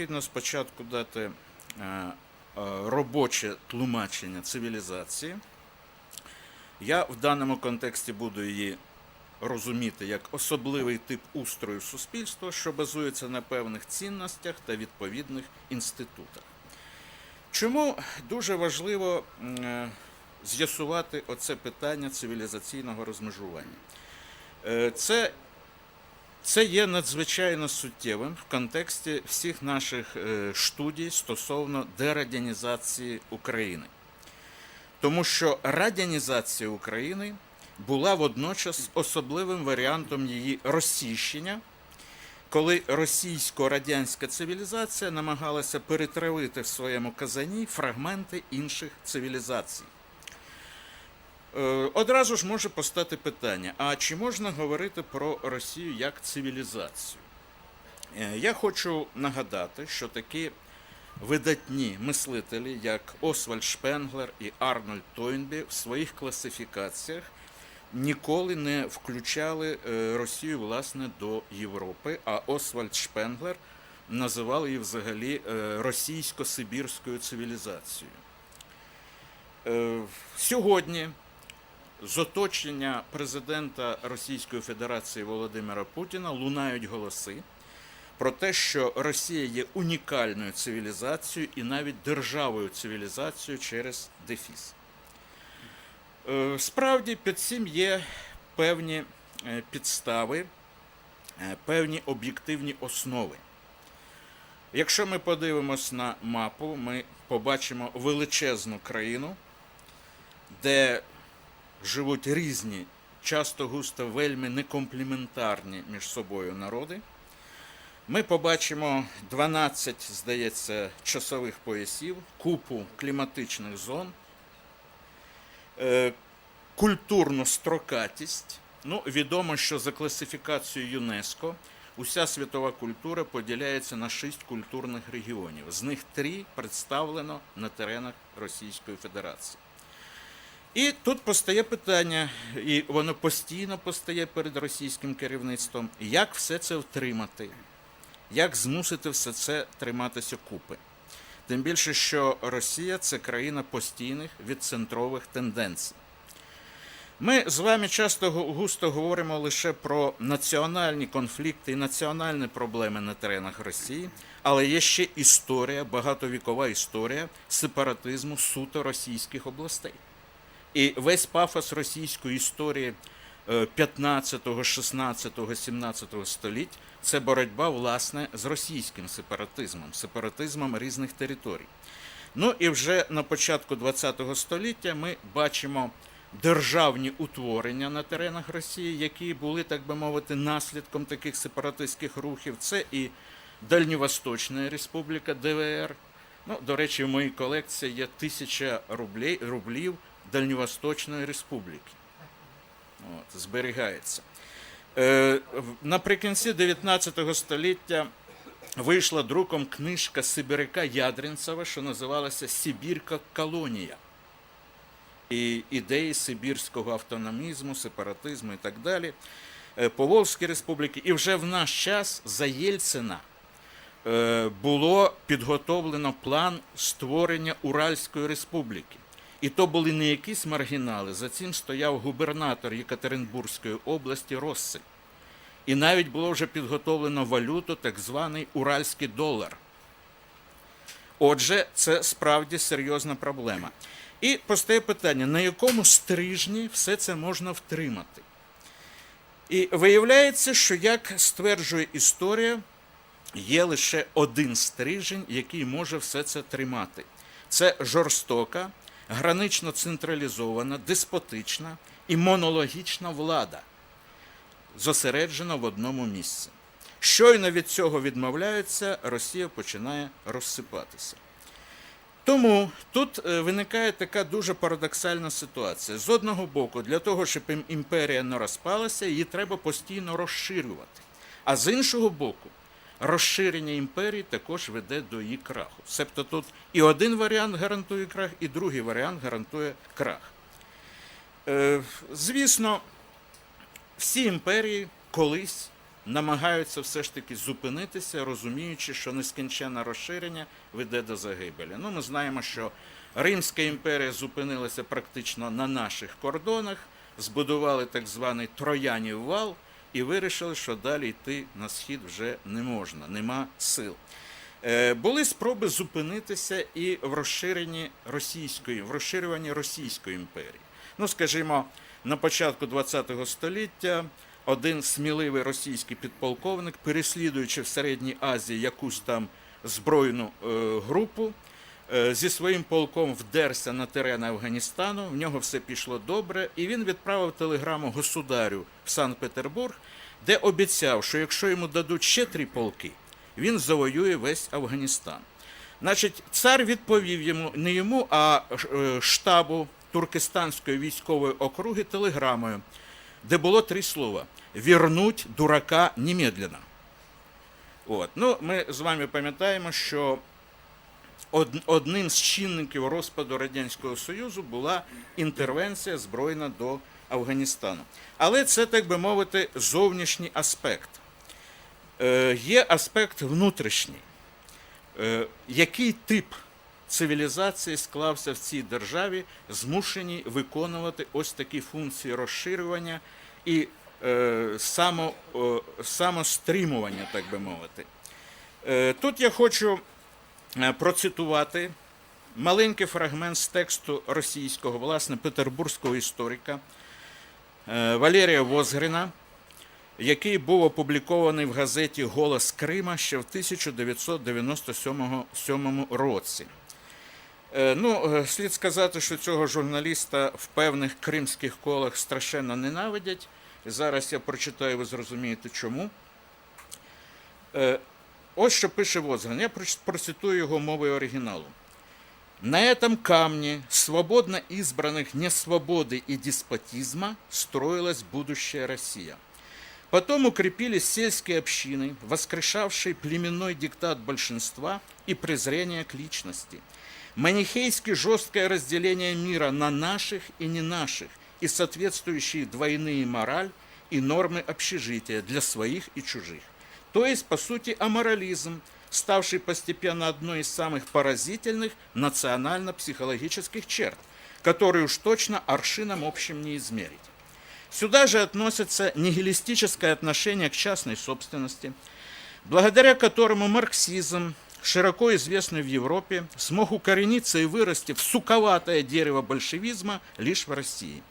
необхідно спочатку дати е, е, робоче тлумачення цивілізації. Я в даному контексті буду її розуміти як особливий тип устрою суспільства, що базується на певних цінностях та відповідних інститутах. Чому дуже важливо е, з'ясувати оце питання цивілізаційного розмежування? Це, це є надзвичайно суттєвим в контексті всіх наших е, студій стосовно дерадянізації України. Тому що радянізація України була водночас особливим варіантом її розсіщення, коли російсько-радянська цивілізація намагалася перетравити в своєму казані фрагменти інших цивілізацій. Е, Одразу ж може постати питання: а чи можна говорити про Росію як цивілізацію? Е, Я хочу нагадати, що такі видатні мислителі, як Освальд Шпенглер і Арнольд Тойнбі, в своїх класифікаціях ніколи не включали е, Росію власне до Європи, а Освальд Шпенглер називав її взагалі російсько-сибірською цивілізацією. Сьогодні з оточення президента Російської Федерації Володимира Путіна лунають голоси про те, що Росія є унікальною цивілізацією і навіть державою цивілізацією через дефіс. Е, Справді під цим є певні е, підстави, е, певні об'єктивні основи. Якщо ми подивимось на мапу, ми побачимо величезну країну, де живуть різні, часто густо вельми некомпліментарні між собою народи. Ми побачимо 12, здається, часових поясів, купу кліматичних зон, е, культурну строкатість. Ну, відомо, що за класифікацією ЮНЕСКО уся світова культура поділяється на шість культурних регіонів. З них три представлено на теренах Російської Федерації. І тут постає питання, і воно постійно постає перед російським керівництвом, як все це втримати, як змусити все це триматися купи. Тим більше, що Росія це країна постійних відцентрових тенденцій. Ми з вами часто густо говоримо лише про національні конфлікти і національні проблеми на теренах Росії, але є ще історія, багатовікова історія сепаратизму суто російських областей. І весь пафос російської історії е, 15, 16, 17 століть це боротьба власне з російським сепаратизмом, сепаратизмом різних територій. Ну і вже на початку ХХ століття ми бачимо державні утворення на теренах Росії, які були, так би мовити, наслідком таких сепаратистських рухів. Це і Дальньовосточна Республіка ДВР. Ну, до речі, в моїй колекції є тисяча рублів Дальньовосточної Республіки. От, зберігається. Е, наприкінці 19 століття вийшла друком книжка Сибиряка Ядринцева, що називалася Сибірка колонія. І ідеї сибірського автономізму, сепаратизму і так далі. Е, республіки. І вже в наш час за Єльцина е, було підготовлено план створення Уральської республіки. І то були не якісь маргінали, за цим стояв губернатор Єкатеринбурзької області Россель. І навіть було вже підготовлено валюту, так званий уральський долар. Отже, це справді серйозна проблема. І постає питання, на якому стрижні все це можна втримати? І виявляється, що, як стверджує історія, є лише один стрижень, який може все це тримати. Це жорстока, гранично централізована, деспотична і монологічна влада, зосереджена в одному місці. Щойно від цього відмовляються, Росія починає розсипатися. Тому тут е, виникає така дуже парадоксальна ситуація. З одного боку, для того, щоб імперія не розпалася, її треба постійно розширювати. А з іншого боку, розширення імперії також веде до її краху. Себто тут і один варіант гарантує крах, і другий варіант гарантує крах. Е, звісно, всі імперії колись намагаються все ж таки зупинитися, розуміючи, що нескінченне розширення веде до загибелі. Ну, ми знаємо, що Римська імперія зупинилася практично на наших кордонах, збудували так званий Троянів вал і вирішили, що далі йти на схід вже не можна, нема сил. Е, Були спроби зупинитися і в розширенні російської, в розширюванні Російської імперії. Ну, скажімо, на початку ХХ століття один сміливий російський підполковник, переслідуючи в Середній Азії якусь там збройну е, групу, зі своїм полком вдерся на терени Афганістану, в нього все пішло добре, і він відправив телеграму государю в Санкт-Петербург, де обіцяв, що якщо йому дадуть ще три полки, він завоює весь Афганістан. Значить, цар відповів йому не йому, а е, штабу Туркестанської військової округи телеграмою, де було три слова: вірнуть дурака немедленно. От. Ну, ми з вами пам'ятаємо, що одним з чинників розпаду Радянського Союзу була інтервенція збройна до Афганістану. Але це, так би мовити, зовнішній аспект. Е, є аспект внутрішній. Е, який тип цивілізації склався в цій державі, змушені виконувати ось такі функції розширювання і е, само, самостримування, так би мовити. Тут я хочу процитувати маленький фрагмент з тексту російського, власне, петербурзького історика е, Валерія Возгрина, який був опублікований в газеті Голос Крима ще в 1997 році. Е, Ну, е, слід сказати, що цього журналіста в певних кримських колах страшенно ненавидять. Зараз я прочитаю, ви зрозумієте чому. Ось що пише Возгрин. Я процитую його мовою оригіналу. На этом камне, свободно избранных несвободы и деспотизма, строилась будущая Россия. Потом укрепились сельские общины, воскрешавшие племенной диктат большинства и презрение к личности. Манихейски жесткое разделение мира на наших и не наших и соответствующие двойные мораль и нормы общежития для своих и чужих. То есть, по сути, аморализм, ставший постепенно одной из самых поразительных национально-психологических черт, которые уж точно аршином общим не измерить. Сюда же относится нигилистическое отношение к частной собственности, благодаря которому марксизм, широко известный в Европе, смог укорениться и вырасти в суковатое дерево большевизма лишь в России.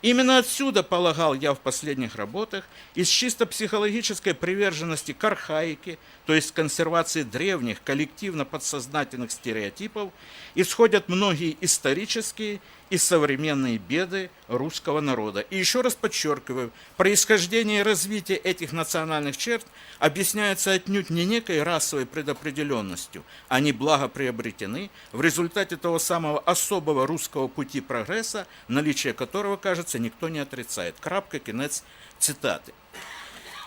Именно отсюда, полагал я в последних работах, из чисто психологической приверженности к архаике, то есть консервации древних коллективно-подсознательных стереотипов, исходят многие исторические и современные беды русского народа. И еще раз подчеркиваю, происхождение и развитие этих национальных черт объясняется отнюдь не некой расовой предопределенностью, они благо приобретены в результате того самого особого русского пути прогресса, наличие которого, кажется, никто не отрицает. Крапка, кінець цитати.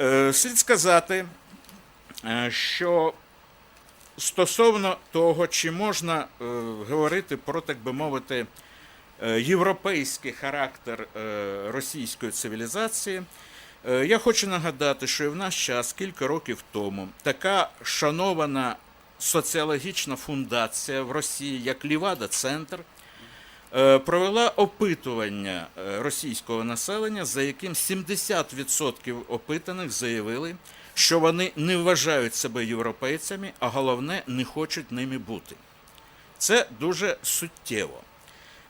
Е, слід сказати, е, що стосовно того, чи можна е, говорити про, так би мовити, е, європейський характер е, російської цивілізації, е, я хочу нагадати, що і в наш час, кілька років тому, така шанована соціологічна фундація в Росії, як Лівада-Центр, е, провела опитування е, російського населення, за яким 70% опитаних заявили, що вони не вважають себе європейцями, а головне, не хочуть ними бути. Це дуже суттєво.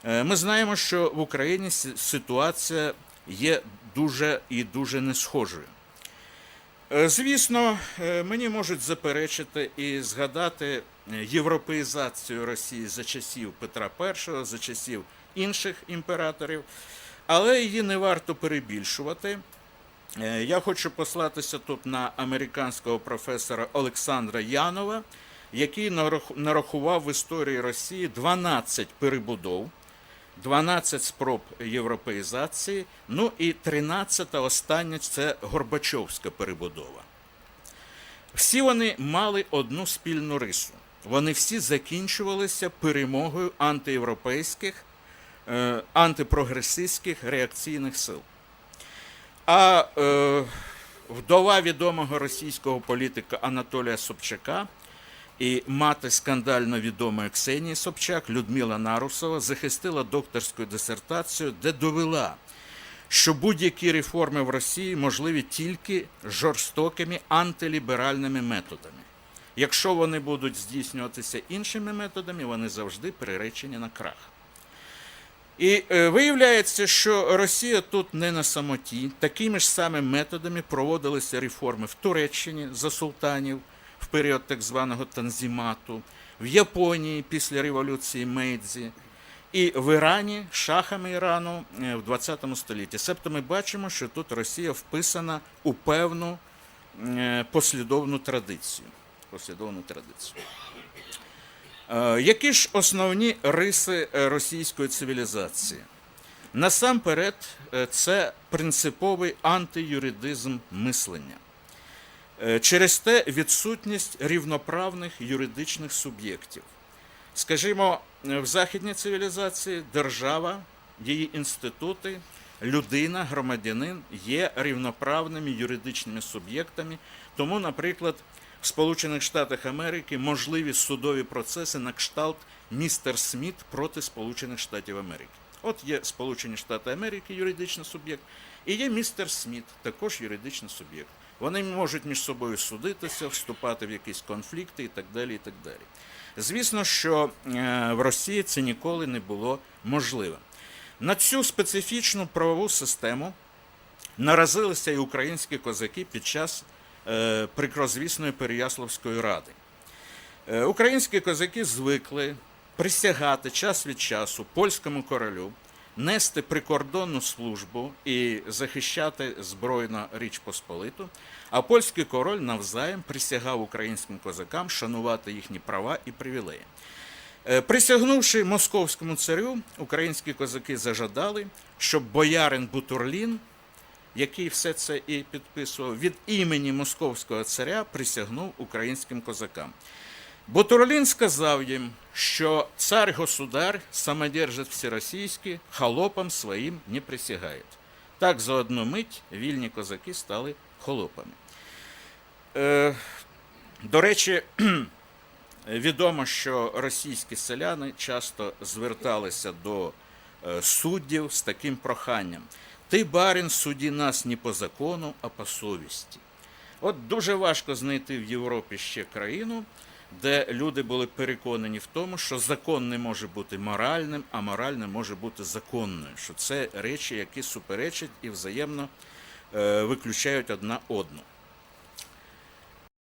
Е, Ми знаємо, що в Україні ситуація є дуже і дуже не схожою. Е, Звісно, е, мені можуть заперечити і згадати європеїзацію Росії за часів Петра І, за часів інших імператорів, але її не варто перебільшувати. Я хочу послатися тут на американського професора Олександра Янова, який нарахував в історії Росії 12 перебудов, 12 спроб європеїзації, ну і 13 остання це Горбачовська перебудова. Всі вони мали одну спільну рису. Вони всі закінчувалися перемогою антиєвропейських, е, антипрогресистських реакційних сил. А е, вдова відомого російського політика Анатолія Собчака і мати скандально відомої Ксенії Собчак Людмила Нарусова захистила докторську дисертацію, де довела, що будь-які реформи в Росії можливі тільки жорстокими антиліберальними методами. Якщо вони будуть здійснюватися іншими методами, вони завжди приречені на крах. І е, виявляється, що Росія тут не на самоті. Такими ж самими методами проводилися реформи в Туреччині за султанів період так званого Танзімату, в Японії після революції Мейдзі, і в Ірані шахами Ірану е, в 20 столітті. Себто ми бачимо, що тут Росія вписана у певну е, послідовну традицію. Послідовну традицію. Е, Які ж основні риси російської цивілізації? Насамперед, це принциповий антиюридизм мислення. Е, Через те відсутність рівноправних юридичних суб'єктів. Скажімо, е, в західній цивілізації держава, її інститути, людина, громадянин є рівноправними юридичними суб'єктами. Тому, наприклад, в Сполучених Штатах Америки можливі судові процеси на кшталт містер Сміт проти Сполучених Штатів Америки. От є Сполучені Штати Америки юридичний суб'єкт, і є містер Сміт, також юридичний суб'єкт. Вони можуть між собою судитися, вступати в якісь конфлікти і так далі. І так далі. Звісно, що е, в Росії це ніколи не було можливо. На цю специфічну правову систему наразилися і українські козаки під час е, прикрозвісної Переяславської ради. Е, Українські козаки звикли присягати час від часу польському королю, нести прикордонну службу і захищати збройну річ Посполиту, а польський король навзаєм присягав українським козакам шанувати їхні права і привілеї. Е, Присягнувши московському царю, українські козаки зажадали, щоб боярин Бутурлін, який все це і підписував, від імені московського царя присягнув українським козакам. Бутурлін сказав їм, що цар-государ самодержит всеросійський, холопам своїм не присягає. Так за одну мить вільні козаки стали холопами. Е, до речі, відомо, що російські селяни часто зверталися до е, суддів з таким проханням: Ти, барин, суді нас не по закону, а по совісті. От дуже важко знайти в Європі ще країну, де люди були переконані в тому, що закон не може бути моральним, а мораль не може бути законною. Що це речі, які суперечать і взаємно е, виключають одна одну.